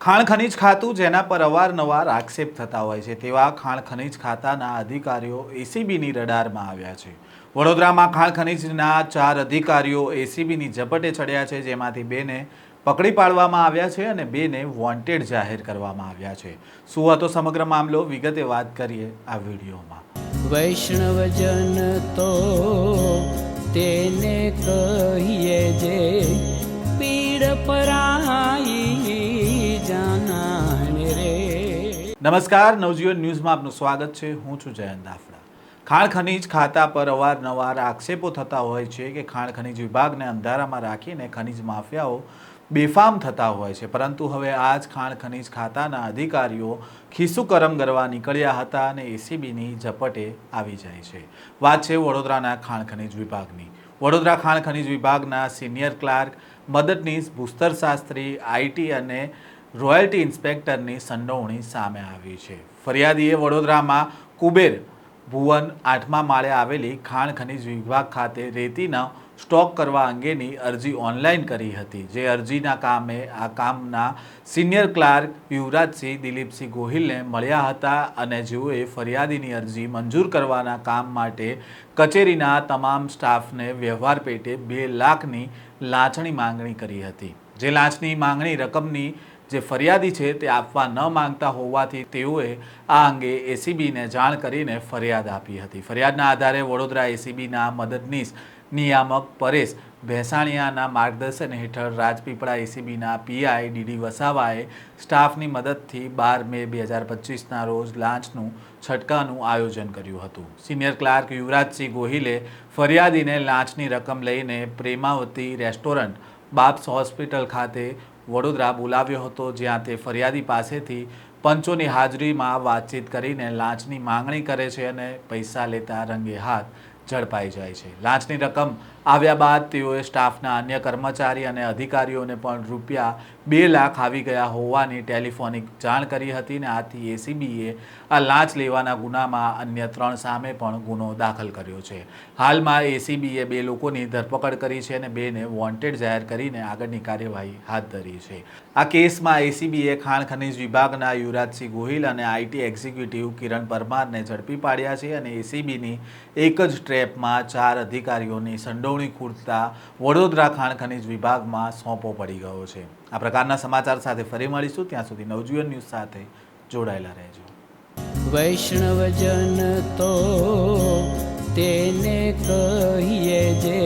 ખાણ ખનીજ ખાતું જેના પર અવારનવાર આક્ષેપ થતા હોય છે તેવા ખાણ ખનીજ ખાતાના અધિકારીઓ એસીબીની રડારમાં આવ્યા છે. વડોદરામાં ખાણ ખનીજના ચાર અધિકારીઓ એસીબીની ઝપટે ચડ્યા છે, જેમાંથી બેને પકડી પાડવામાં આવ્યા છે અને બેને વોન્ટેડ જાહેર કરવામાં આવ્યા છે. શું હતો સમગ્ર મામલો? વિગતે વાત કરીએ આ વિડીયોમાં. વૈષ્ણવજન તો તેને નમસ્કાર, નવજીવન ન્યૂઝમાં આપનું સ્વાગત છે. હું છું જયંત દાફડા ખાણ ખનીજ ખાતા પર અવારનવાર આક્ષેપો થતા હોય છે કે ખાણ ખનીજ વિભાગને અંધારામાં રાખીને ખનીજ માફિયાઓ બેફામ થતા હોય છે. પરંતુ હવે આ જ ખાણ ખનીજ ખાતાના અધિકારીઓ ખિસ્સુ કરમ કરવા નીકળ્યા હતા અને એસીબીની ઝપટે આવી જાય છે. વાત છે વડોદરાના ખાણ ખનીજ વિભાગની. વડોદરા ખાણ ખનીજ વિભાગના સિનિયર ક્લાર્ક, મદદનીશ, ભૂસ્તર શાસ્ત્રી, આઈટી અને રોયલ્ટી ઇન્સ્પેક્ટરની સંડોવણી સામે આવી છે. ફરિયાદીએ વડોદરામાં કુબેર ભુવન આઠમા માળે આવેલી ખાણ ખનિજ વિભાગ ખાતે રેતીના સ્ટોક કરવા અંગેની અરજી ઓનલાઈન કરી હતી, જે અરજીના કામે આ કામના સિનિયર ક્લાર્ક યુવરાજસિંહ, દિલીપસિંહ ગોહિલને મળ્યા હતા અને જેઓએ ફરિયાદીની અરજી મંજૂર કરવાના કામ માટે કચેરીના તમામ સ્ટાફને વ્યવહાર પેટે બે લાખની લાંચણી માંગણી કરી હતી. જે લાંચની માંગણી રકમની જે ફરિયાદી છે તે આપવા ન માંગતા હોવાથી તેઓએ આ અંગે એસીબીને જાણ કરીને ફરિયાદ આપી હતી. ફરિયાદના આધારે વડોદરા એસીબીના મદદનીશ નિયામક પરેશ ભેંસાણિયાના માર્ગદર્શન હેઠળ રાજપીપળા એસીબીના પીઆઈ ડીડી વસાવાએ સ્ટાફની મદદથી બાર મે બે હજાર પચીસના રોજ લાંચનું, છટકાનું આયોજન કર્યું હતું. સિનિયર ક્લાર્ક યુવરાજસિંહ ગોહિલે ફરિયાદીને લાંચની રકમ લઈને પ્રેમાવતી રેસ્ટોરન્ટ બાપ્સ હોસ્પિટલ ખાતે વડોદરા બોલાવ્યો હતો, જ્યાં તે ફરિયાદી પાસેથી પંચોની હાજરીમાં વાતચીત કરીને લાંચની માંગણી કરે છે અને પૈસા લેતા રંગે હાથ ઝડપાઈ જાય છે. લાંચની રકમ આવ્યા બાદ તેઓએ સ્ટાફના અન્ય કર્મચારી અને અધિકારીઓને પણ રૂપિયા બે લાખ આવી ગયા હોવાની ટેલિફોનિક જાણ કરી હતી ને આથી એસીબીએ આ લાંચ લેવાના ગુનામાં અન્ય ત્રણ સામે પણ ગુનો દાખલ કર્યો છે. હાલમાં એસીબીએ બે લોકોની ધરપકડ કરી છે અને બેને વોન્ટેડ જાહેર કરીને આગળની કાર્યવાહી હાથ ધરી છે. આ કેસમાં એસીબીએ ખાણ ખનીજ વિભાગના યુવરાજસિંહ ગોહિલ અને આઈટી એક્ઝિક્યુટિવ કિરણ પરમારને ઝડપી પાડ્યા છે અને એસીબીની એક જ ટ્રેપમાં ચાર અધિકારીઓની સંડોવણી ખૂટતા વડોદરા ખાણ ખનીજ વિભાગમાં સોંપો પડી ગયો છે. આ પ્રકારના સમાચાર સાથે ફરી મળીશું. ત્યાં સુધી નવજીવન ન્યૂઝ સાથે જોડાયેલા રહેજો. વૈષ્ણવજન તો તેને કહીએ જે